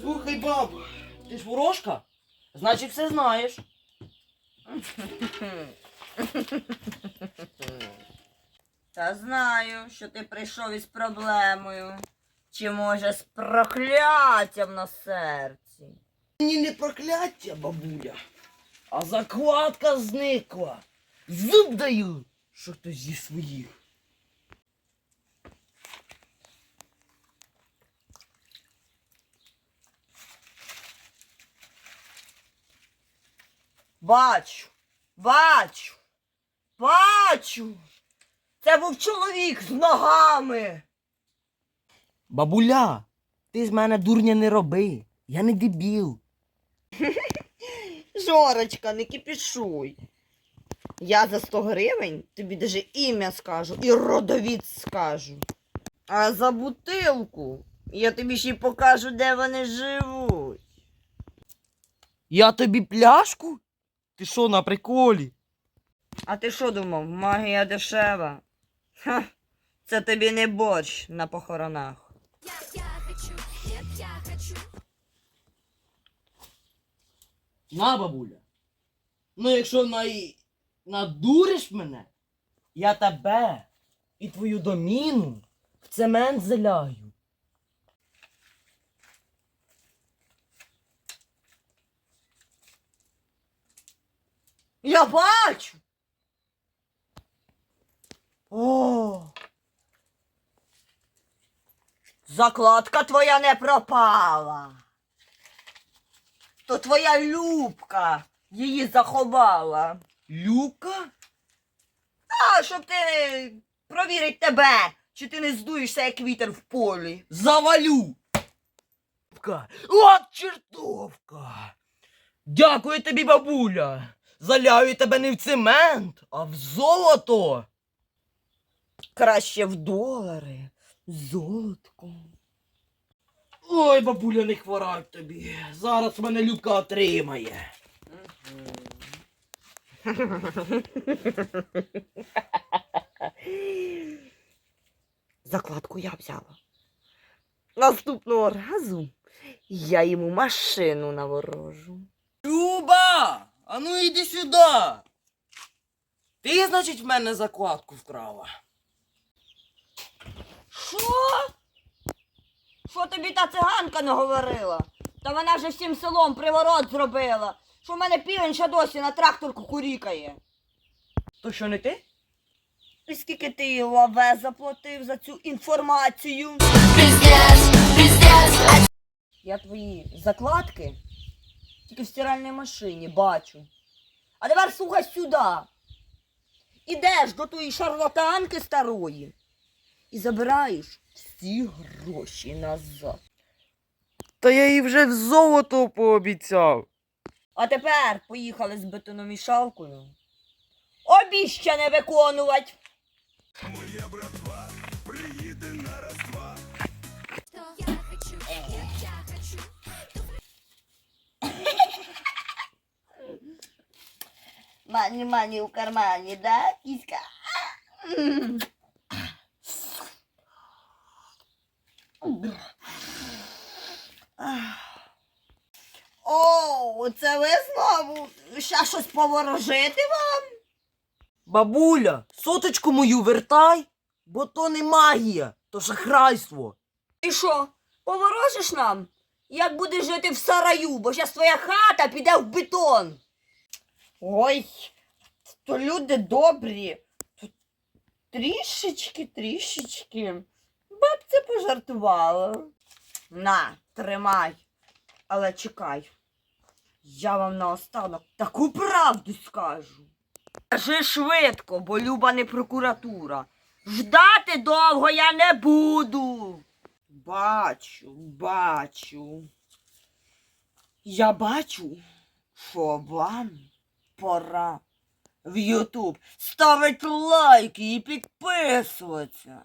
Слухай, бабу, ти ж ворожка? Значить, все знаєш. Та знаю, що ти прийшов із проблемою. Чи може з прокляттям на серці? Мені не прокляття, бабуля, а закладка зникла. Зуб даю, що хтось зі своїх. Бачу, бачу, бачу. Це був чоловік з ногами. Бабуля, ти з мене дурня не роби. Я не дебіл. Жорочка, не кипішуй. Я за 100 гривень тобі даже ім'я скажу і родовід скажу. А за бутилку я тобі ще й покажу, де вони живуть. Я тобі пляшку? Ти що, на приколі? А ти що думав, магія дешева? Ха, це тобі не борщ на похоронах. Я хочу, я хочу. На, бабуля. Ну, якщо на... надуриш мене, я тебе і твою доміну в цемент заляю. Я бачу. О, Закладка твоя не пропала. То твоя Любка її заховала. Люка? А, щоб ти провірить тебе, чи ти не здуєшся, як вітер в полі. Завалю. От чертовка. Дякую тобі, бабуля. Заляю тебе не в цемент, а в золото. Краще в долари, золотко. Ой, бабуля, не хворай тобі. Зараз мене Любка отримає. Закладку я взяла. Наступного разу я йому машину наворожу. А ну іди сюди. Ти, значить, в мене закладку вкрала. Що? Що тобі та циганка наговорила? Та вона вже всім селом приворот зробила. Що в мене півень ще досі на тракторку курікає. То що не ти? І скільки ти лаве заплатив за цю інформацію? Я твої закладки тільки в стиральній машині бачу. А тепер слухай сюди. Ідеш до тої шарлатанки старої і забираєш всі гроші назад. Та я їй вже в золото пообіцяв. А тепер поїхали з бетономішалкою. Обіщане виконувати. Я Мані, мані у кармані, да, кіська? О, це ви знову ще щось поворожити вам? Бабуля, соточку мою вертай, бо то не магія, то шахрайство. І що, поворожиш нам? Як будеш жити в сараю, бо зараз твоя хата піде в бетон. Ой, то люди добрі. Тут трішечки, трішечки. Бабця пожартувала. На, тримай. Але чекай. Я вам наостанок таку правду скажу. Кажи швидко, бо Люба не прокуратура. Ждати довго я не буду. Бачу, бачу. Я бачу, що вам пора в Ютуб ставити лайки і підписуватися.